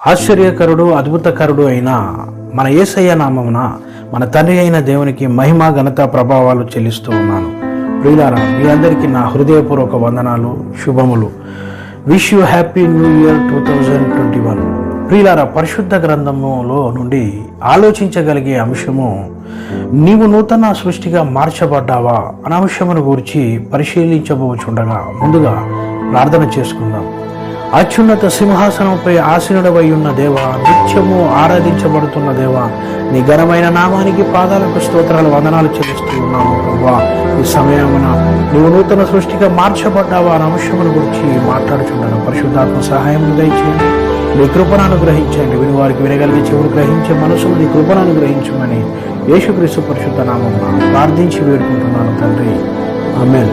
ఆశ్చర్యకరుడు అద్భుతకరుడు అయిన మన ఏసయ్య నామమున మన తండ్రి అయిన దేవునికి మహిమ ఘనత ప్రభావాలు చెల్లిస్తూ ఉన్నాను. ప్రియులారా మీ అందరికీ నా హృదయపూర్వక వందనాలు శుభములు. Wish you happy new year two thousand twenty one ప్రియులారా పరిశుద్ధ గ్రంథములో నుండి ఆలోచించగలిగే అంశము నీవు నూతన సృష్టిగా మార్చబడ్డావా అనే అంశమును గురించి పరిశీలించబోచుండగా ముందుగా ప్రార్థన చేసుకుందాం. అత్యున్నత సింహాసనంపై ఆసీనుడవై ఉన్న దేవ నిత్యము ఆరాధించబడుతున్న దేవ నీ ఘనమైన నామానికి పాదాలకు స్తోత్రాలు వందనాలు చెల్లిస్తూ ఉన్నాము ప్రభా. ఈ సమయమున నీవు నూతన సృష్టిగా మార్చబడ్డావా అనే అంశమును గురించి మాట్లాడుచున్నాను పరిశుద్ధాత్మ సహాయం దయచేయండి. నీ కృపను అనుగ్రహించండి. విని వారికి వినగలిగే చెవులు గ్రహించే మనసును నీ కృపను అనుగ్రహించమని యేసుక్రీస్తు పరిశుద్ధ నామం ప్రార్థించి వేడుకుంటున్నాను తండ్రి. ఆమెన్.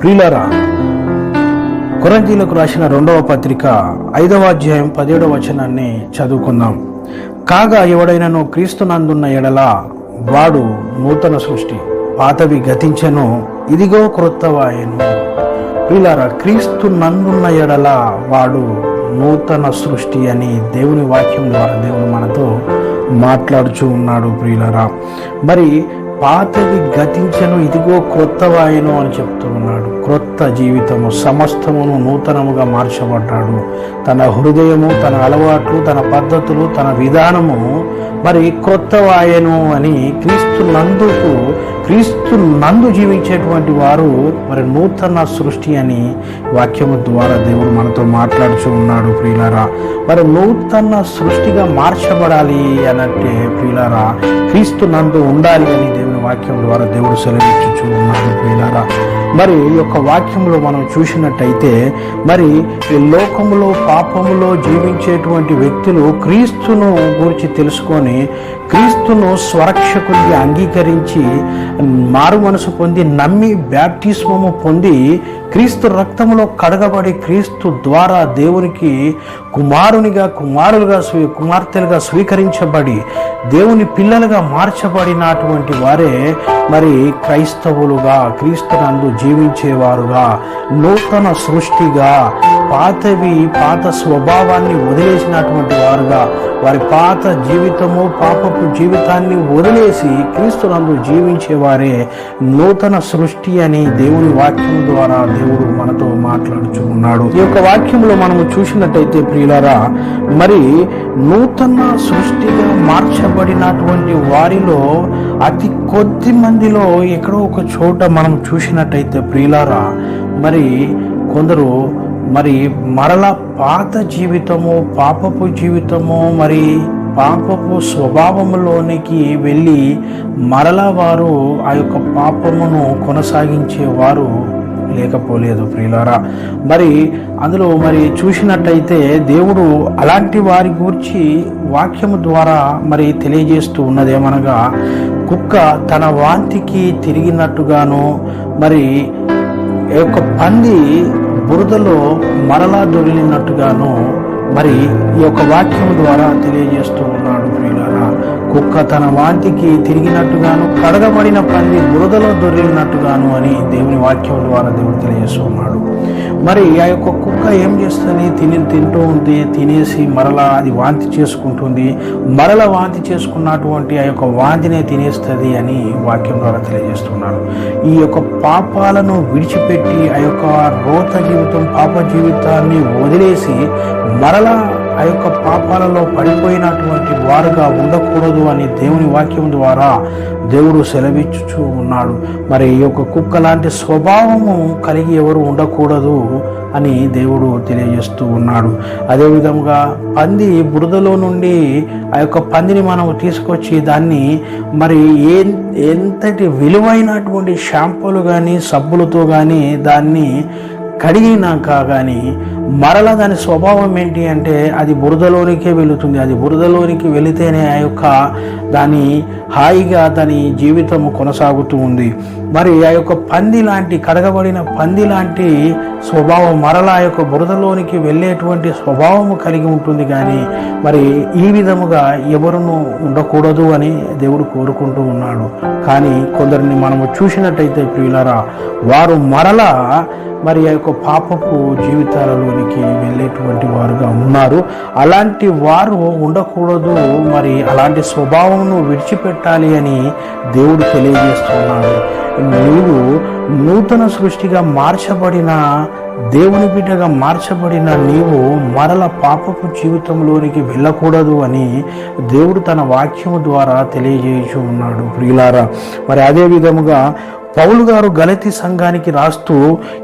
ప్రియులరా కొరంతీలకు రాసిన రెండవ పత్రిక ఐదవ అధ్యాయం పదిహేడవ వచనాన్ని చదువుకుందాం. కాగా ఎవడైనను క్రీస్తునందున్న ఎడల వాడు నూతన సృష్టి పాతవి గతించెను ఇదిగో క్రొత్తవాయను వీళ్ళారా క్రీస్తు నందున్న ఎడల వాడు నూతన సృష్టి అని దేవుని వాక్యం ద్వారా దేవుడు మనతో మాట్లాడుచూ ఉన్నాడు ప్రియులరా మరి పాతది గతించను ఇదిగో క్రొత్తవాయను అని చెప్తూ ఉన్నాడు క్రొత్త జీవితము సమస్తమును నూతనముగా మార్చబడ్డాడు. తన హృదయము తన అలవాట్లు తన పద్ధతులు తన విధానము మరి క్రొత్తవాయను అని క్రీస్తు నందుకు క్రీస్తు నందు జీవించేటువంటి వారు మరి నూతన సృష్టి అని వాక్యము ద్వారా దేవుడు మనతో మాట్లాడుచు ఉన్నాడు ప్రియులారా. మరి నూతన సృష్టిగా మార్చబడాలి అనంటే ప్రియులారా క్రీస్తు నందు ఉండాలి అని వాక్యం ద్వారా దేవుడు సెలవిచ్చుచూ ఉన్నాడు ప్రియులారా మరి ఈ యొక్క వాక్యంలో మనం చూసినట్టయితే మరి ఈ లోకములో పాపములో జీవించేటువంటి వ్యక్తులు క్రీస్తును గురించి తెలుసుకొని క్రీస్తును స్వరక్షకుడిగా అంగీకరించి మారు మనసు పొంది నమ్మి బ్యాప్టిస్మము పొంది క్రీస్తు రక్తములో కడగబడి క్రీస్తు ద్వారా దేవునికి కుమారునిగా కుమారులుగా స్వీ కుమార్తెలుగా స్వీకరించబడి దేవుని పిల్లలుగా మార్చబడినటువంటి వారే మరి క్రైస్తవులుగా క్రీస్తునందు జీవించేవారుగా నూతన సృష్టిగా పాతవి పాత స్వభావాన్ని వదిలేసినటువంటి వారుగా వారి పాత జీవితము పాపపు జీవితాన్ని వదిలేసి క్రీస్తునందు జీవించేవారే నూతన సృష్టి అని దేవుని వాక్యం ద్వారా దేవుడు మనతో మాట్లాడుచు ఉన్నాడు. ఈ యొక్క వాక్యంలో మనము చూసినట్టయితే ప్రియులారా మరి నూతన సృష్టిగా మార్చబడినటువంటి వారిలో అతి కొద్ది మందిలో ఎక్కడో ఒక చోట మనం చూసినట్టయితే ప్రియులారా మరి కొందరు మరి మరల పాత జీవితము పాపపు జీవితము మరి పాపపు స్వభావములోనికి వెళ్ళి మరలా వారు ఆ యొక్క పాపమును కొనసాగించేవారు లేకపోలేదు ప్రియులారా. మరి అందులో మరి చూసినట్టయితే దేవుడు అలాంటి వారి గురించి వాక్యము ద్వారా మరి తెలియజేస్తూ ఉన్నదేమనగా కుక్క తన వాంతికి తిరిగినట్టుగాను మరి యొక్క పంది బురదలో మరలా దొరికినట్టుగాను మరి ఈ యొక్క వాక్యం ద్వారా తెలియజేస్తూ ఉన్నాడు ప్రియులారా. కుక్క తన వాంతికి తిరిగినట్టుగాను కడగబడిన పంది బురదలో దొరికినట్టుగాను అని దేవుని వాక్యం ద్వారా దేవుడు తెలియజేస్తూ ఉన్నాడు. మరి ఆ యొక్క కుక్క ఏం చేస్తుంది? తిని తింటూ ఉంది తినేసి మరలా అది వాంతి చేసుకుంటుంది. మరల వాంతి చేసుకున్నటువంటి ఆ యొక్క వాంతినే తినేస్తుంది అని వాక్యం ద్వారా తెలియజేస్తున్నాడు. ఈ యొక్క పాపాలను విడిచిపెట్టి ఆ యొక్క రోత జీవితం పాప జీవితాన్ని వదిలేసి మరలా ఆ యొక్క పాపాలలో పడిపోయినటువంటి వారుగా ఉండకూడదు అని దేవుని వాక్యం ద్వారా దేవుడు సెలవిచ్చుచూ ఉన్నాడు. మరి ఈ యొక్క కుక్క లాంటి స్వభావము కలిగి ఎవరు ఉండకూడదు అని దేవుడు తెలియజేస్తూ ఉన్నాడు. అదేవిధంగా పంది బురదలో నుండి ఆ యొక్క పందిని మనం తీసుకొచ్చి దాన్ని మరి ఏ ఎంతటి విలువైనటువంటి షాంపూలు కానీ సబ్బులతో కానీ దాన్ని కడిగినాక కానీ మరల దాని స్వభావం ఏంటి అంటే అది బురదలోనికే వెళుతుంది. అది బురదలోనికి వెళితేనే ఆ యొక్క దాని హాయిగా దాని జీవితము కొనసాగుతూ ఉంది. మరి ఆ యొక్క పంది లాంటి కడగబడిన పంది లాంటి స్వభావం మరలా ఆ యొక్క బురదలోనికి వెళ్ళేటువంటి స్వభావము కలిగి ఉంటుంది కానీ మరి ఈ విధముగా ఎవరును ఉండకూడదు అని దేవుడు కోరుకుంటూ ఉన్నాడు. కానీ కొందరిని మనము చూసినట్టయితే ప్రియులరా వారు మరలా మరి ఆ యొక్క పాపపు జీవితాలలోనికి వెళ్ళేటువంటి వారుగా ఉన్నారు. అలాంటి వారు ఉండకూడదు మరి అలాంటి స్వభావమును విడిచిపెట్టాలి అని దేవుడు తెలియజేస్తున్నాడు. నీవు నూతన సృష్టిగా మార్చబడిన దేవుని బిడ్డగా మార్చబడిన నీవు మరల పాపపు జీవితంలోనికి వెళ్ళకూడదు అని దేవుడు తన వాక్యము ద్వారా తెలియజేయచు ఉన్నాడు. ప్రియులారా మరి అదే విధముగా పౌలు గారు గలతి సంఘానికి రాస్తూ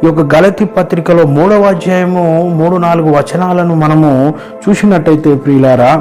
ఈ యొక్క గలతి పత్రికలో మూడవ అధ్యాయము మూడు నాలుగు వచనాలను మనము చూసినట్టయితే ప్రియులారా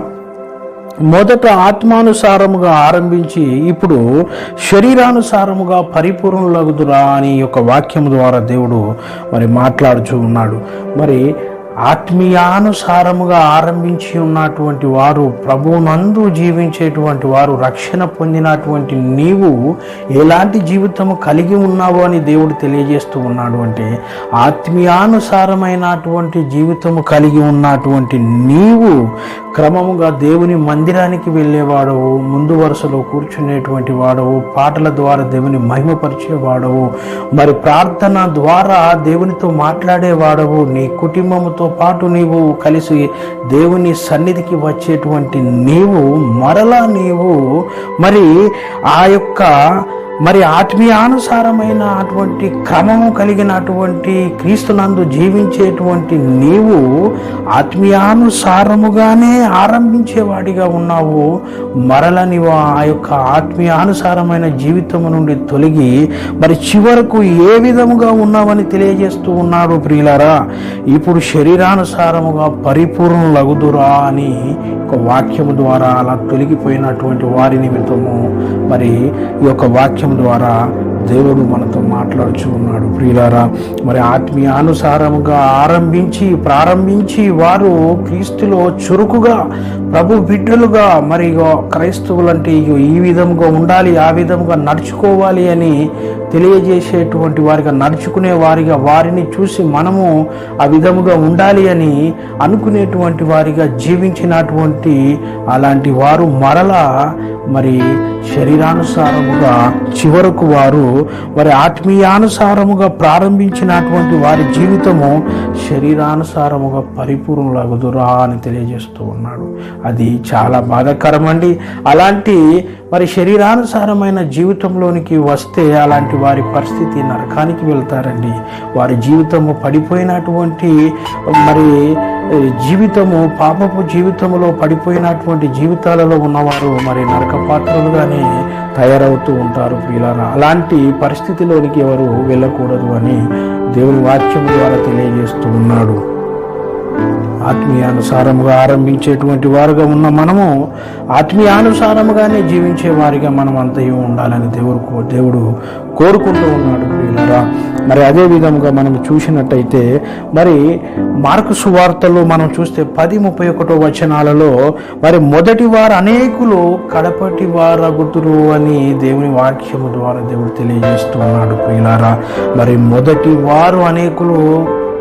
మొదట ఆత్మానుసారముగా ఆరంభించి ఇప్పుడు శరీరానుసారముగా పరిపూర్ణులగుదురా అని యొక్క వాక్యం ద్వారా దేవుడు మరి మాట్లాడుచూ ఉన్నాడు. మరి ఆత్మీయానుసారముగా ఆరంభించి ఉన్నటువంటి వారు ప్రభువునందు జీవించేటువంటి వారు రక్షణ పొందినటువంటి నీవు ఎలాంటి జీవితము కలిగి ఉన్నావు అని దేవుడు తెలియజేస్తూ ఉన్నాడు అంటే ఆత్మీయానుసారమైనటువంటి జీవితము కలిగి ఉన్నటువంటి నీవు క్రమముగా దేవుని మందిరానికి వెళ్ళేవాడవు ముందు వరుసలో కూర్చునేటువంటి వాడవు పాటల ద్వారా దేవుని మహిమపరిచేవాడవు మరి ప్రార్థన ద్వారా దేవునితో మాట్లాడేవాడవు. నీ కుటుంబముతో పాటు నీవు కలిసి దేవుని సన్నిధికి వచ్చేటువంటి నీవు మరలా నీవు మరి ఆ యొక్క మరి ఆత్మీయానుసారమైన అటువంటి క్రమము కలిగినటువంటి క్రీస్తునందు జీవించేటువంటి నీవు ఆత్మీయానుసారముగానే ఆరంభించేవాడిగా ఉన్నావు. మరల నీవు ఆ యొక్క ఆత్మీయానుసారమైన జీవితము నుండి తొలగి మరి చివరకు ఏ విధముగా ఉన్నావని తెలియజేస్తూ ఉన్నాడు ప్రియులారా? ఇప్పుడు శరీరానుసారముగా పరిపూర్ణులగుదురా అని ఒక వాక్యము ద్వారా అలా తొలగిపోయినటువంటి వారి నిమిత్తము మరి ఈ యొక్క వాక్యం ద్వారా దేవుడు మనతో మాట్లాడుచు ఉన్నాడు. ప్రియులారా మరి ఆత్మీయానుసారముగా ఆరంభించి ప్రారంభించి వారు క్రీస్తులో చురుకుగా ప్రభు బిడ్డలుగా మరి ఇగో క్రైస్తవులంటే ఇగో ఈ విధంగా ఉండాలి ఆ విధంగా నడుచుకోవాలి అని తెలియజేసేటువంటి వారిగా నడుచుకునే వారిగా వారిని చూసి మనము ఆ విధముగా ఉండాలి అని అనుకునేటువంటి వారిగా జీవించినటువంటి అలాంటి వారు మరలా మరి శరీరానుసారముగా చివరకు వారు వారి ఆత్మీయానుసారముగా ప్రారంభించినటువంటి వారి జీవితము శరీరానుసారముగా పరిపూర్ణలగుదురా అని తెలియజేస్తూ ఉన్నాడు. అది చాలా బాధాకరమండి. అలాంటి మరి శరీరానుసారమైన జీవితంలోనికి వస్తే అలాంటి వారి పరిస్థితి నరకానికి వెళ్తారండి. వారి జీవితము పడిపోయినటువంటి మరి జీవితము పాపపు జీవితంలో పడిపోయినటువంటి జీవితాలలో ఉన్నవారు మరి నరక పాత్రలుగానే తయారవుతూ ఉంటారు ప్రియులారా అలాంటి పరిస్థితిలోనికి ఎవరు వెళ్ళకూడదు అని దేవుని వాక్యం ద్వారా తెలియజేస్తూ ఉన్నాడు. ఆత్మీయానుసారముగా ఆరంభించేటువంటి వారుగా ఉన్న మనము ఆత్మీయానుసారముగానే జీవించే వారిగా మనం అంతయు ఉండాలని దేవుడు దేవుడు కోరుకుంటూ ఉన్నాడు ప్రియులరా. మరి అదే విధముగా మనం చూసినట్టయితే మరి మార్కు సువార్తలు మనం చూస్తే పది ముప్పై ఒకటో వచనాలలో మరి మొదటి వారు అనేకులు కడపటి వారగుతురు అని దేవుని వాక్యము ద్వారా దేవుడు తెలియజేస్తూ ఉన్నాడు ప్రియులారా. మరి మొదటి వారు అనేకులు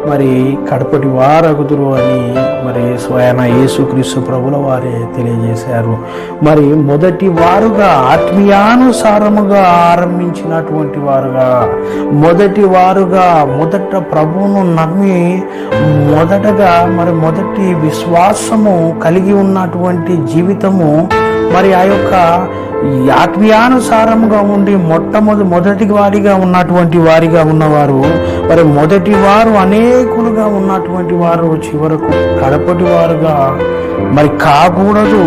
మరి కడపటి వారగుదురు అని మరి స్వయాన యేసుక్రీస్తు ప్రభుల వారే తెలియజేశారు. మరి మొదటి వారుగా ఆత్మీయానుసారముగా ఆరంభించినటువంటి వారుగా మొదటి వారుగా మొదట ప్రభువును నమ్మి మొదటగా మరి మొదటి విశ్వాసము కలిగి ఉన్నటువంటి జీవితము మరి ఆ యొక్క ఆత్మీయానుసారంగా ఆత్మీయానుసారముగా ఉండి మొట్టమొదటి మొదటి వారిగా ఉన్నటువంటి వారిగా ఉన్నవారు మరి మొదటి వారు అనేకులుగా ఉన్నటువంటి వారు చివరకు కడపటి వారుగా మరి కాకూడదు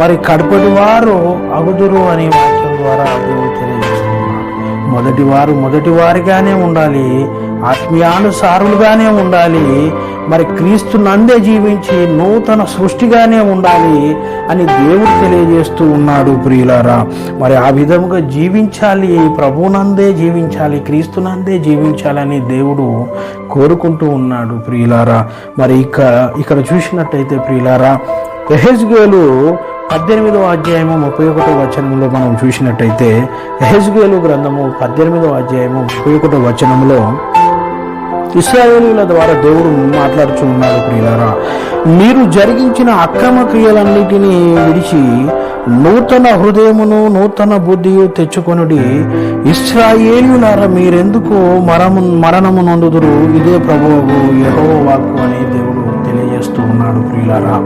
మరి కడపటి వారు అగుదురు అనే వాక్యం ద్వారా దేవుడు తెలియజేస్తున్నారు మొదటి వారు మొదటి వారిగానే ఉండాలి ఆత్మీయానుసారులుగానే ఉండాలి మరి క్రీస్తు నందే జీవించి నూతన సృష్టిగానే ఉండాలి అని దేవుడు తెలియజేస్తూ ఉన్నాడు ప్రియులారా. మరి ఆ విధముగా జీవించాలి ప్రభునందే జీవించాలి క్రీస్తునందే జీవించాలని దేవుడు కోరుకుంటూ ఉన్నాడు ప్రియులారా. మరి ఇక ఇక్కడ చూసినట్టయితే ప్రియులారా ఎహెజ్గేలు పద్దెనిమిదవ అధ్యాయము ముప్పై ఒకటో వచనంలో మనం చూసినట్టయితే ఎహెజ్గేలు గ్రంథము పద్దెనిమిదవ అధ్యాయము ముప్పై ఒకటో వచనంలో ఇస్రాయేలీల ద్వారా దేవుడు మాట్లాడుచు ఉన్నాడు ప్రియులారా. మీరు జరిగించిన అక్రమ క్రియలన్నిటినీ విడిచి నూతన హృదయమును నూతన బుద్ధియు తెచ్చుకొనుడి. ఇస్రాయేలీలారా మీరెందుకు మరము మరణము నొందుదురు. ఇదే ప్రభువు యహో వాక్కు అని దేవుడు తెలియజేస్తూ ఉన్నాడు ప్రియులారా.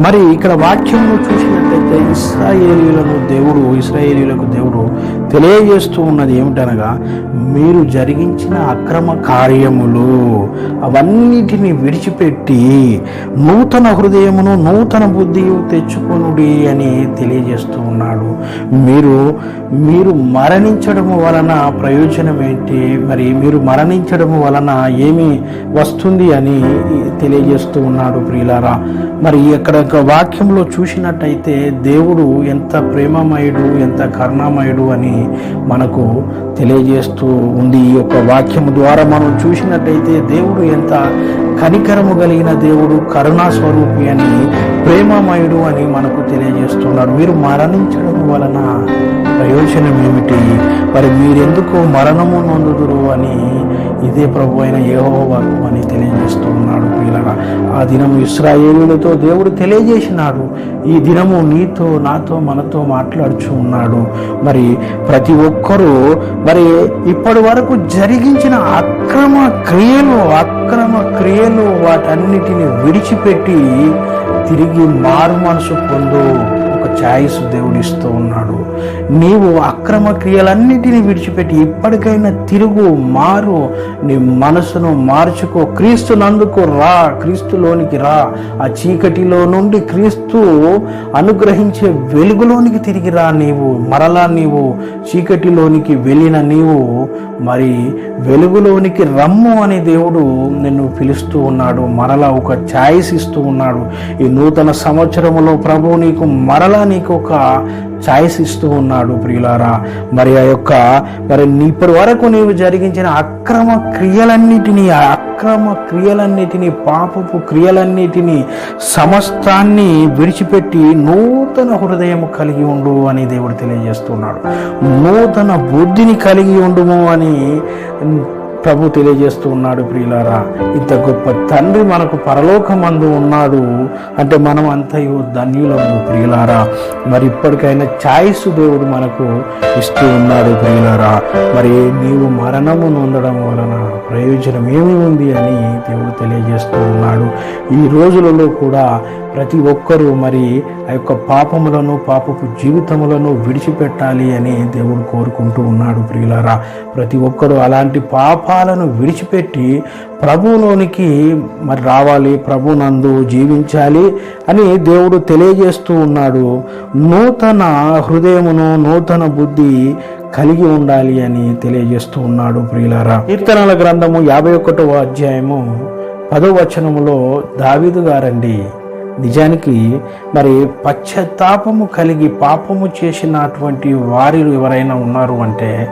మరి ఇక్కడ వాక్యంలో చూసినట్లయితే ఇస్రాయేలీలను దేవుడు ఇస్రాయేలీలకు దేవుడు తెలియజేస్తూ ఉన్నది ఏమిటనగా మీరు జరిగించిన అక్రమ కార్యములు అవన్నిటిని విడిచిపెట్టి నూతన హృదయమును నూతన బుద్ధియు తెచ్చుకొనుడి అని తెలియజేస్తూ ఉన్నాడు. మీరు మీరు మరణించడం వలన ప్రయోజనం ఏంటి మరి మీరు మరణించడం వలన ఏమి వస్తుంది అని తెలియజేస్తూ ఉన్నాడు ప్రియులారా. మరి ఇక్కడ ఒక వాక్యంలో చూసినట్టయితే దేవుడు ఎంత ప్రేమమయుడు ఎంత కరుణామయుడు అని మనకు తెలియజేస్తూ ఉంది ఈ యొక్క వాక్యము ద్వారా మనం చూసినట్టయితే దేవుడు ఎంత కనికరము కలిగిన దేవుడు కరుణా స్వరూపి అని ప్రేమమయుడు అని మనకు తెలియజేస్తున్నాడు. మీరు మరణించడం వలన ప్రయోజనం ఏమిటి మరి మీరెందుకు మరణము నొందుదురు అని ఇదే ప్రభు అయిన యహోవాకు అని తెలియజేస్తూ ఉన్నాడు పిల్లల ఆ దినము ఇస్రాయేలులతో దేవుడు తెలియజేసినాడు. ఈ దినము నీతో నాతో మనతో మాట్లాడుచు ఉన్నాడు. మరి ప్రతి ఒక్కరూ మరి ఇప్పటి వరకు జరిగించిన అక్రమ క్రియలు అక్రమ క్రియలు వాటన్నిటిని విడిచిపెట్టి తిరిగి మారు మనసు పొందు. ఒక ఛాయిస్ దేవుడు ఇస్తూ ఉన్నాడు. నీవు అక్రమ క్రియలన్నిటిని విడిచిపెట్టి ఇప్పటికైనా తిరుగు మారు. నీ మనసును మార్చుకో. క్రీస్తు నందుకు రా. క్రీస్తులోనికి రా. ఆ చీకటిలో నుండి క్రీస్తు అనుగ్రహించే వెలుగులోనికి తిరిగి రా నీవు. మరలా నీవు చీకటిలోనికి వెళ్ళిన నీవు మరి వెలుగులోనికి రమ్ము అని దేవుడు నిన్ను పిలుస్తూ ఉన్నాడు. మరలా ఒక ఛాయిస్ ఇస్తూ ఉన్నాడు. ఈ నూతన సంవత్సరములో ప్రభు నీకు మరలా నీకు ఒక ఛాయిస్ ఇస్తూ ఉన్నాడు ప్రియులారా. మరి ఆ యొక్క మరి ఇప్పటి వరకు నీవు జరిగించిన అక్రమ క్రియలన్నిటినీ అక్రమ క్రియలన్నిటినీ పాపపు క్రియలన్నిటినీ సమస్తాన్ని విడిచిపెట్టి నూతన హృదయం కలిగి ఉండు అని దేవుడు తెలియజేస్తున్నాడు. నూతన బుద్ధిని కలిగి ఉండుము అని ప్రభు తెలియజేస్తూ ఉన్నాడు ప్రియులారా. ఇంత గొప్ప తండ్రి మనకు పరలోకమందు ఉన్నాడు అంటే మనం అంతయు ధన్యులము ప్రియులారా. మరి ఇప్పటికైనా ఛాయిస్ దేవుడు మనకు ఇస్తూ ఉన్నాడు ప్రియులారా. మరి నీవు మరణము నొందడం వలన ప్రయోజనం ఏమి ఉంది అని దేవుడు తెలియజేస్తూ ఉన్నాడు. ఈ రోజులలో కూడా ప్రతి ఒక్కరూ మరి ఆ యొక్క పాపములను పాపపు జీవితములను విడిచిపెట్టాలి అని దేవుడు కోరుకుంటూ ఉన్నాడు ప్రియులారా. ప్రతి ఒక్కరూ అలాంటి పాపాలను విడిచిపెట్టి ప్రభువులోనికి మరి రావాలి ప్రభునందు జీవించాలి అని దేవుడు తెలియజేస్తూ ఉన్నాడు. నూతన హృదయమును నూతన బుద్ధి కలిగి ఉండాలి అని తెలియజేస్తూ ఉన్నాడు ప్రియులారా. కీర్తనల గ్రంథము యాభై ఒకటవ అధ్యాయము పదో వచనములో దావీదు గారండి నిజానికి మరి పశ్చాత్తాపము కలిగి పాపము చేసినటువంటి వారిలో ఎవరైనా ఉన్నారు అంటే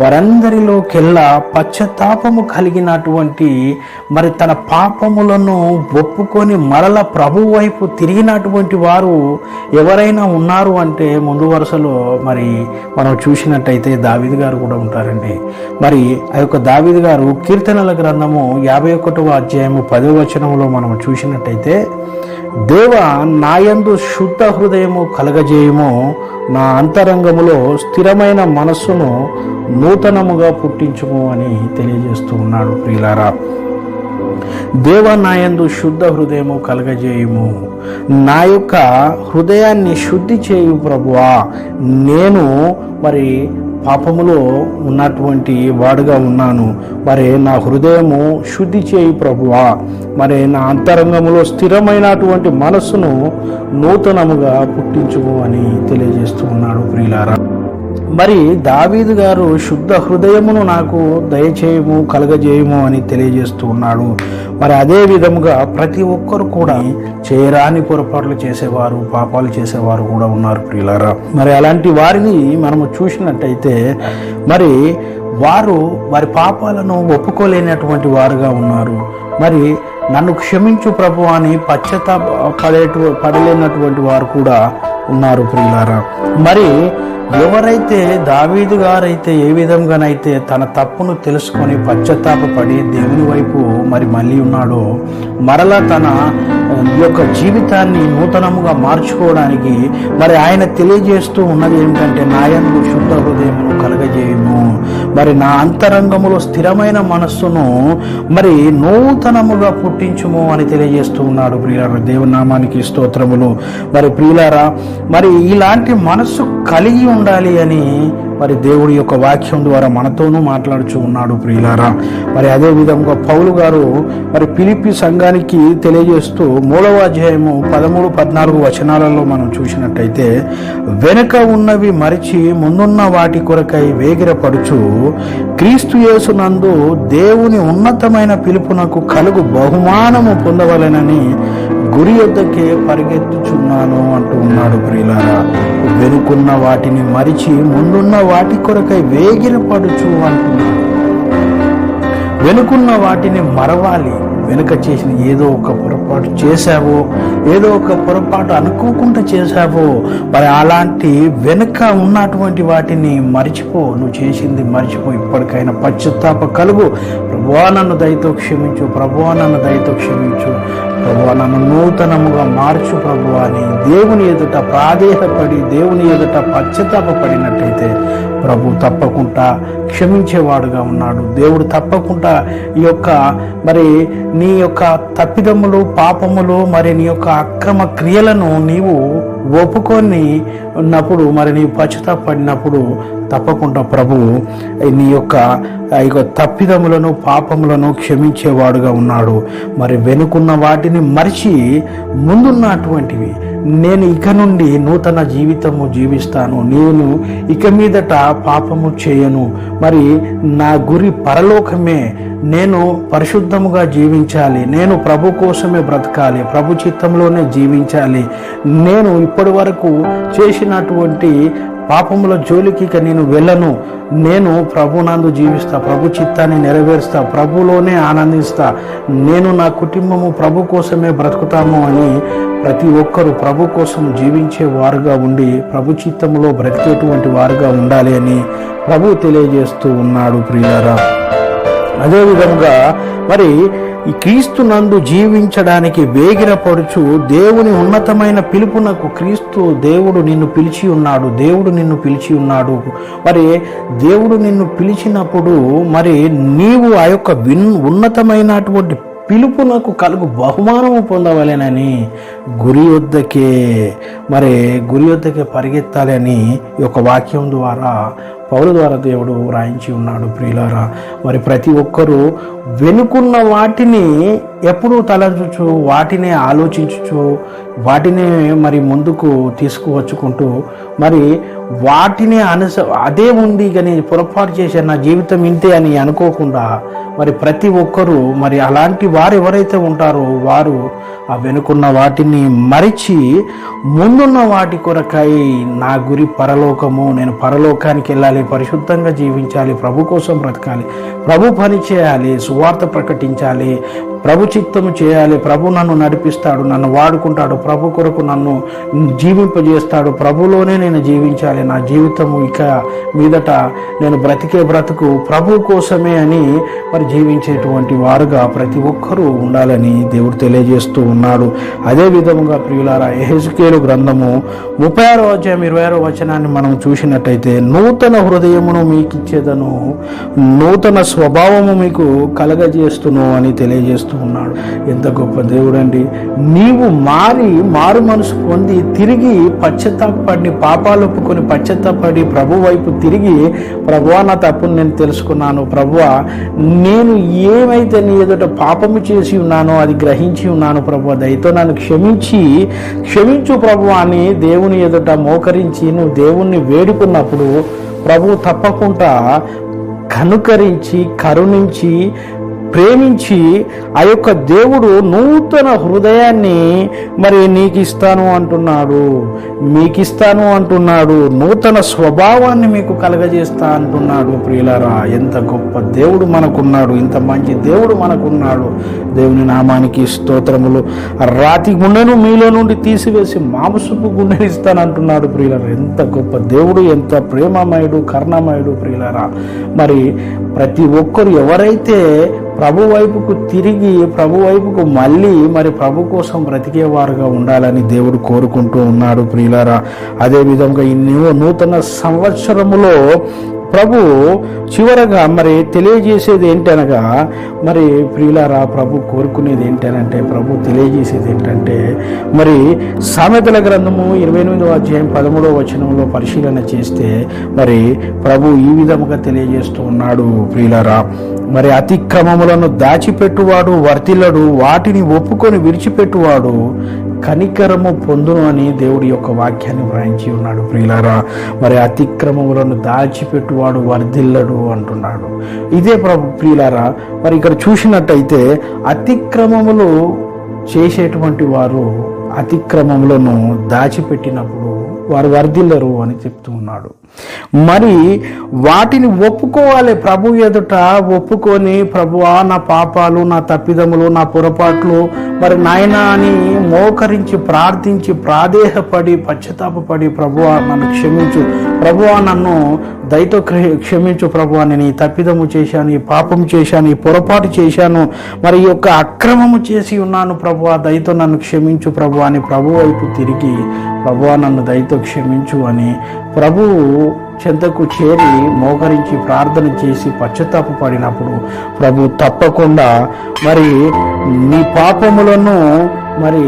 వారందరిలోకెల్లా పశ్చాత్తాపము కలిగినటువంటి మరి తన పాపములను ఒప్పుకొని మరల ప్రభు వైపు తిరిగినటువంటి వారు ఎవరైనా ఉన్నారు అంటే ముందు వరుసలో మరి మనం చూసినట్టయితే దావిది గారు కూడా ఉంటారండి. మరి ఆ యొక్క దావిది గారు కీర్తనల గ్రంథము యాభై ఒకటవ అధ్యాయము పదవ వచనంలో మనం చూసినట్టయితే దేవ నాయందు శుద్ధ హృదయము కలగజేయము. నా అంతరంగములో స్థిరమైన మనస్సును నూతనముగా పుట్టించుము అని తెలియజేస్తూ ఉన్నాడు ప్రియులారా. దేవ నాయందు శుద్ధ హృదయము కలగజేయము. నా యొక్క హృదయాన్ని శుద్ధి చేయు ప్రభువా. నేను మరి పాపములో ఉన్నటువంటి వాడుగా ఉన్నాను. మరి నా హృదయము శుద్ధి చేయి ప్రభువా. మరి నా అంతరంగములో స్థిరమైనటువంటి మనస్సును నూతనముగా పుట్టించుము అని తెలియజేస్తూ ఉన్నాడు ప్రియులారా. మరి దావీదు గారు శుద్ధ హృదయమును నాకు దయచేయము కలగజేయము అని తెలియజేస్తూ ఉన్నాడు. మరి అదే విధముగా ప్రతి ఒక్కరు కూడా చేయరాని పొరపాట్లు చేసేవారు పాపాలు చేసేవారు కూడా ఉన్నారు ప్రియులారా. మరి అలాంటి వారిని మనము చూసినట్టయితే మరి వారు వారి పాపాలను ఒప్పుకోలేనటువంటి వారుగా ఉన్నారు. మరి నన్ను క్షమించు ప్రభు అని పశ్చత పడేటు పడలేనటువంటి వారు కూడా ఉన్నారు ప్రియులారా. మరి ఎవరైతే దావీదు గారైతే ఏ విధంగానైతే తన తప్పును తెలుసుకొని పశ్చాత్తాపడి దేవుని వైపు మరి మళ్ళీ ఉన్నాడో మరలా తన యొక్క జీవితాన్ని నూతనముగా మార్చుకోవడానికి మరి ఆయన తెలియజేస్తూ ఉన్నది ఏమిటంటే నాయందు శుద్ధ హృదయమును కలగజేయము. మరి నా అంతరంగములో స్థిరమైన మనస్సును మరి నూతనముగా పుట్టించుము అని తెలియజేస్తూ ఉన్నాడు ప్రియులారా. దేవునామానికి స్తోత్రములు. మరి ప్రియులారా మరి ఇలాంటి మనస్సు కలిగి ఉండాలి అని మరి దేవుడి యొక్క వాక్యం ద్వారా మనతోనూ మాట్లాడుచూ ఉన్నాడు ప్రియులారా. మరి అదే విధంగా పౌలు గారు మరి పిలిపి సంఘానికి తెలియజేస్తూ మూడవ అధ్యాయము పదమూడు పద్నాలుగు వచనాలలో మనం చూసినట్టయితే వెనుక ఉన్నవి మరిచి ముందున్న వాటి కొరకై వేగిరపడుచు క్రీస్తు యేసునందు దేవుని ఉన్నతమైన పిలుపునకు కలుగు బహుమానము పొందవలెనని గురి యొద్దకే పరిగెత్తుచున్నాను అంటూ ఉన్నాడు ప్రియులారా. వెనుకున్న వాటిని మరిచి ముందున్న వాటి కొరకై వేగిన పడుచు అంటున్నాడు వెనుకున్న వాటిని మరవాలి. వెనుక చేసిన ఏదో ఒక పొరపాటు చేశావో ఏదో ఒక పొరపాటు అనుకోకుండా చేశావో మరి అలాంటి వెనుక ఉన్నటువంటి వాటిని మర్చిపో. నువ్వు చేసింది మర్చిపో. ఇప్పటికైనా పశ్చాత్తాప కలుగు. ప్రభువా నన్ను దయతో క్షమించు. ప్రభువా నన్ను దయతో క్షమించు. ప్రభు నన్ను నూతనముగా మార్చు ప్రభు అని దేవుని ఎదుట ప్రాదేహపడి దేవుని ఎదుట పశ్చాత్తాప పడినట్టయితే ప్రభు తప్పకుండా క్షమించేవాడుగా ఉన్నాడు. దేవుడు తప్పకుండా ఈ యొక్క మరి నీ యొక్క తప్పిదములు పాపములు మరి నీ యొక్క అక్రమ క్రియలను నీవు ఒప్పుకొని ఉన్నప్పుడు మరి నీవు పశ్చాత్తాపడినప్పుడు తప్పకుండా ప్రభు నీ యొక్క ఇక తప్పిదములను పాపములను క్షమించేవాడుగా ఉన్నాడు. మరి వెనుకున్న వాటిని మరిచి ముందున్నటువంటివి. నేను ఇక నుండి నూతన జీవితము జీవిస్తాను. నేను ఇక మీదట పాపము చేయను. మరి నా గురి పరలోకమే నేను పరిశుద్ధముగా జీవించాలి. నేను ప్రభు కోసమే బ్రతకాలి. ప్రభు చిత్తంలోనే జీవించాలి. నేను ఇప్పటి వరకు చేసినటువంటి పాపముల జోలికి ఇక నేను వెళ్ళను. నేను ప్రభునందు జీవిస్తా ప్రభు చిత్తాన్ని నెరవేరుస్తా ప్రభులోనే ఆనందిస్తా. నేను నా కుటుంబము ప్రభు కోసమే బ్రతుకుతాము అని ప్రతి ఒక్కరూ ప్రభు కోసం జీవించే వారుగా ఉండి ప్రభు చిత్తములో బ్రతికేటువంటి వారుగా ఉండాలి అని ప్రభు తెలియజేస్తూ ఉన్నాడు ప్రియారా అదేవిధంగా మరి ఈ క్రీస్తు నందు జీవించడానికి వేగిరపడుచు దేవుని ఉన్నతమైన పిలుపునకు క్రీస్తు దేవుడు నిన్ను పిలిచి ఉన్నాడు దేవుడు నిన్ను పిలిచి ఉన్నాడు. మరి దేవుడు నిన్ను పిలిచినప్పుడు మరి నీవు ఆ యొక్క విన్ ఉన్నతమైనటువంటి పిలుపునకు కలుగు బహుమానము పొందవలెనని గురి వద్దకే మరి గురి వద్దకే పరిగెత్తాలని ఈ యొక్క వాక్యం ద్వారా పౌరు ద్వారా దేవుడు రాయించి ఉన్నాడు ప్రియులారా. మరి ప్రతి ఒక్కరూ వెనుకున్న వాటిని ఎప్పుడూ తలంచుచు వాటినే ఆలోచించుచు వాటినే మరి ముందుకు తీసుకువచ్చుకుంటూ మరి వాటిని అనుస అదే ఉంది కానీ పొరపాటు చేసే నా జీవితం ఇంతే అని అనుకోకుండా మరి ప్రతి ఒక్కరూ మరి అలాంటి వారు ఎవరైతే ఉంటారో వారు ఆ వెనుకున్న వాటిని మరిచి ముందున్న వాటి కొరకై నా గురి పరలోకము నేను పరలోకానికి వెళ్ళాలి పరిశుద్ధంగా జీవించాలి ప్రభు కోసం బ్రతకాలి ప్రభు పని చేయాలి సువార్త ప్రకటించాలి ప్రభు చిత్తము చేయాలి. ప్రభు నన్ను నడిపిస్తాడు నన్ను వాడుకుంటాడు ప్రభు కొరకు నన్ను జీవింపజేస్తాడు. ప్రభులోనే నేను జీవించాలి. నా జీవితము ఇక మీదట నేను బ్రతికే బ్రతుకు ప్రభు కోసమే అని మరి జీవించేటువంటి వారుగా ప్రతి ఒక్కరూ ఉండాలని దేవుడు తెలియజేస్తూ ఉన్నాడు. అదే విధముగా ప్రియులారా ఎహెజ్కేలు గ్రంథము ముప్పై ఆరో అధ్యాయం ఇరవై ఆరో వచనాన్ని మనం చూసినట్టయితే నూతన హృదయమును మీకు ఇచ్చేదను నూతన స్వభావము మీకు కలగజేస్తును అని తెలియజేస్తూ ఉన్నాడు. ఎంత గొప్ప దేవుడండి. నీవు మారి మారు మనసు పొంది తిరిగి పశ్చాత్తాపడి పాపాలు ఒప్పుకొని పశ్చాత్తాపడి ప్రభు వైపు తిరిగి ప్రభువా నా తప్పును నేను తెలుసుకున్నాను. ప్రభువా నేను ఏమైతే నీ ఎదుట పాపము చేసి ఉన్నానో అది గ్రహించి ఉన్నాను ప్రభు దయతో నన్ను క్షమించి క్షమించు ప్రభు అని దేవుని ఎదుట మోకరించి నువ్వు దేవుణ్ణి వేడుకున్నప్పుడు ప్రభు తప్పకుండా కనుకరించి కరుణించి ప్రేమించి ఆ యొక్క దేవుడు నూతన హృదయాన్ని మరి నీకు ఇస్తాను అంటున్నాడు. మీకు ఇస్తాను అంటున్నాడు నూతన స్వభావాన్ని మీకు కలగజేస్తా అంటున్నాడు. ప్రియులారా ఎంత గొప్ప దేవుడు మనకున్నాడు ఇంత మంచి దేవుడు మనకున్నాడు. దేవుని నామానికి స్తోత్రములు. రాతి గుండెను మీలో నుండి తీసివేసి మాంసపు గుండెని ఇస్తానంటున్నాడు ప్రియులారా. ఎంత గొప్ప దేవుడు ఎంత ప్రేమమయుడు కర్ణమయుడు ప్రియులారా. మరి ప్రతి ఒక్కరు ఎవరైతే ప్రభు వైపుకు తిరిగి ప్రభు వైపుకు మళ్ళీ మరి ప్రభు కోసం బ్రతికేవారుగా ఉండాలని దేవుడు కోరుకుంటూ ఉన్నాడు ప్రియ ప్రియులారా అదేవిధంగా ఈ నూతన సంవత్సరములో ప్రభు చివరగా మరి తెలియజేసేది ఏంటనగా మరి ప్రియులారా ప్రభు కోరుకునేది ఏంటనంటే ప్రభు తెలియజేసేది ఏంటంటే మరి సామెతల గ్రంథము ఇరవై ఎనిమిదవ అధ్యాయం పదమూడవ వచనంలో పరిశీలన చేస్తే మరి ప్రభు ఈ విధముగా తెలియజేస్తూ ఉన్నాడు ప్రియులారా. మరి అతిక్రమములను దాచిపెట్టువాడు వర్తిల్లడు వాటిని ఒప్పుకొని విడిచిపెట్టువాడు కనికరము పొందును అని దేవుడి యొక్క వాక్యాన్ని వ్రాయించి ఉన్నాడు. ప్రియులారా మరి అతిక్రమములను దాచిపెట్టువాడు వర్ధిల్లడు అంటున్నాడు. ఇదే ప్రభు ప్రియులారా మరి ఇక్కడ చూసినట్టయితే అతిక్రమములు చేసేటువంటి వారు అతిక్రమములను దాచిపెట్టినప్పుడు వారు వర్ధిల్లరు అని చెప్తూ ఉన్నాడు. మరి వాటిని ఒప్పుకోవాలి ప్రభు ఎదుట ఒప్పుకొని ప్రభువా నా పాపాలు నా తప్పిదములు నా పొరపాట్లు మరి నాయన అని మోకరించి ప్రార్థించి ప్రాదేహపడి పశ్చాత్తాపడి ప్రభువా నన్ను క్షమించు. ప్రభువా నన్ను దయతో క్షమించు ప్రభువా నేను ఈ తప్పిదము చేశాను ఈ పాపం చేశాను ఈ పొరపాటు చేశాను మరి ఈ యొక్క అక్రమము చేసి ఉన్నాను ప్రభువా దయతో నన్ను క్షమించు ప్రభు అని ప్రభు వైపు తిరిగి ప్రభువా నన్ను దయతో క్షమించు అని ప్రభువు చెంతకు చేరి మోకరించి ప్రార్థన చేసి పశ్చాత్తాప పడినప్పుడు ప్రభు తప్పకుండా మరి నీ పాపములను మరి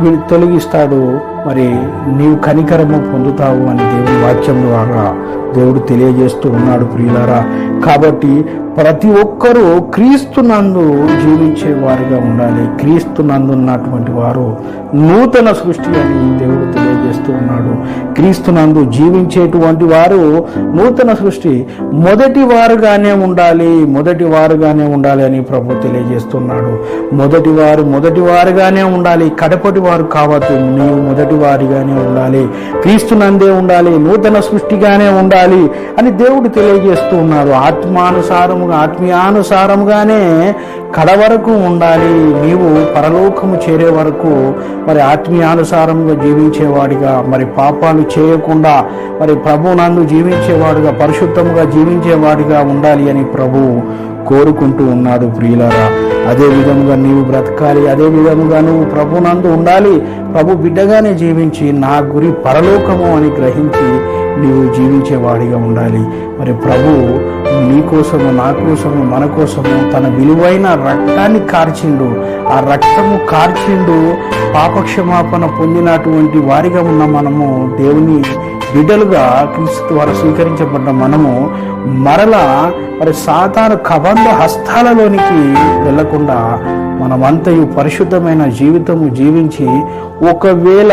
వీడు తొలగిస్తాడు. మరి నీవు కనికరము పొందుతావు అని దేవుని వాక్యం ద్వారా దేవుడు తెలియజేస్తూ ఉన్నాడు ప్రియులారా. కాబట్టి ప్రతి ఒక్కరూ క్రీస్తు నందు జీవించే వారిగా ఉండాలి. క్రీస్తు నందు ఉన్నటువంటి వారు నూతన సృష్టి అని దేవుడు తెలియజేస్తూ ఉన్నాడు. క్రీస్తు నందు జీవించేటువంటి వారు నూతన సృష్టి మొదటి వారుగానే ఉండాలి మొదటి వారుగానే ఉండాలి అని ప్రభు తెలియజేస్తున్నాడు. మొదటి వారు మొదటి వారుగానే ఉండాలి కడపటి వారు కావద్దు నీవు మొదటి వారిగానే ఉండాలి. క్రీస్తు నందే ఉండాలి నూతన సృష్టిగానే ఉండాలి అని దేవుడు తెలియజేస్తూ ఉన్నారు. ఆత్మానుసారముగా ఆత్మీయానుసారముగానే కడ వరకు ఉండాలి. నీవు పరలోకము చేరే వరకు మరి ఆత్మీయానుసారంగా జీవించేవాడిగా మరి పాపాలు చేయకుండా మరి ప్రభు నందు జీవించేవాడుగా పరిశుద్ధముగా జీవించేవాడిగా ఉండాలి అని ప్రభు కోరుకుంటూ ఉన్నాడు ప్రియులారా. అదే విధముగా నీవు బ్రతకాలి అదే విధముగా నువ్వు ప్రభునందు ఉండాలి ప్రభు బిడ్డగానే జీవించి నా గురి పరలోకము అని గ్రహించి నీవు జీవించేవాడిగా ఉండాలి. మరి ప్రభు నీ కోసము నా కోసము మన కోసము తన విలువైన రక్తాన్ని కార్చిండు. ఆ రక్తము కార్చిండు పాపక్షమాపణ పొందినటువంటి వారిగా ఉన్న మనము దేవుని బిడ్డలుగా క్రీస్తు ద్వారా స్వీకరించబడ్డ మనము మరలా మరి సాతాను కబంధ హస్తాలలోనికి వెళ్ళకుండా మనమంతయు పరిశుద్ధమైన జీవితము జీవించి ఒకవేళ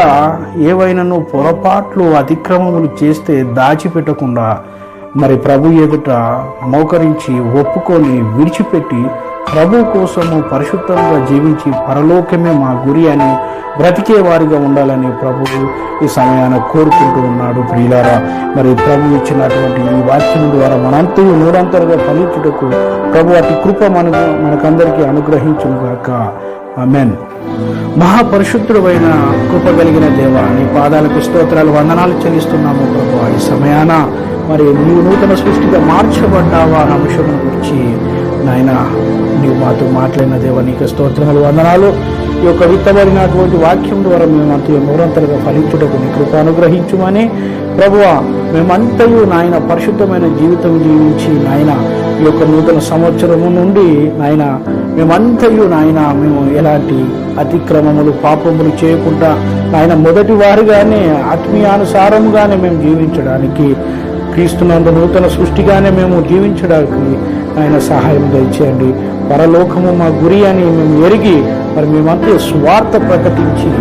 ఏవైనాను పొరపాట్లు అతిక్రమములు చేస్తే దాచిపెట్టకుండా మరి ప్రభు ఎదుట మోకరించి ఒప్పుకొని విడిచిపెట్టి ప్రభు కోసము పరిశుద్ధంగా జీవించి పరలోకమే మా గురి అని బ్రతికే వారిగా ఉండాలని ప్రభువు ఈ సమయాన కోరుకుంటూ ఉన్నాడు. ప్రియులారా మరి ప్రభు ఇచ్చినటువంటి ఈ వాక్యం ద్వారా మనంతయు నూరంతరుగా ఫలించుటకు ప్రభు అతి కృప మనకు మనకందరికీ అనుగ్రహించుగాక ఆమెన్. మహాపరిశుద్ధుడైన కృప కలిగిన దేవ నీ పాదాలకు స్తోత్రాలు వందనాలు చెల్లిస్తున్నాము ప్రభు. ఈ సమయాన మరి నీవు నూతన సృష్టిగా మార్చబడ్డావా అన్న గురించి నాయన నీవు మాతో మాట్లాడిన దేవ నీకు స్తోత్రములు వందనాలు. ఈ యొక్క విత్తబడినటువంటి వాక్యం ద్వారా మేము అంత నూరంతలుగా ఫలించుటకు నీ కృప అనుగ్రహించుమని. ప్రభువా మేమంతయు నాయన పరిశుద్ధమైన జీవితం జీవించి నాయన ఈ యొక్క నూతన సంవత్సరము నుండి నాయన మేమంతయు నాయన మేము ఎలాంటి అతిక్రమములు పాపములు చేయకుండా నాయన మొదటి వారిగానే ఆత్మీయానుసారముగానే మేము జీవించడానికి క్రీస్తునందు నూతన సృష్టిగానే మేము జీవించడానికి ఆయన సహాయం దయచేయండి. పరలోకము మా గురి అని మేము ఎరిగి మరి మేమంతా స్వార్థ ప్రకటించి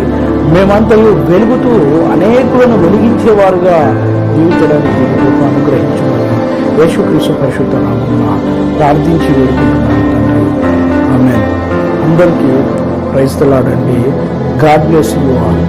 మేమంతయు వెలుగుతూ అనేకులను వెలిగించేవారుగా జీవించడానికి కృప అనుగ్రహించమని యేసుక్రీస్తు పరిశుద్ధ నామమున ప్రార్థించి వేడుకుంటున్నాను తండ్రి. ఆమె అందరికీ క్రైస్తలాడండి గాడ్ బ్లెస్ యూ ఆల్.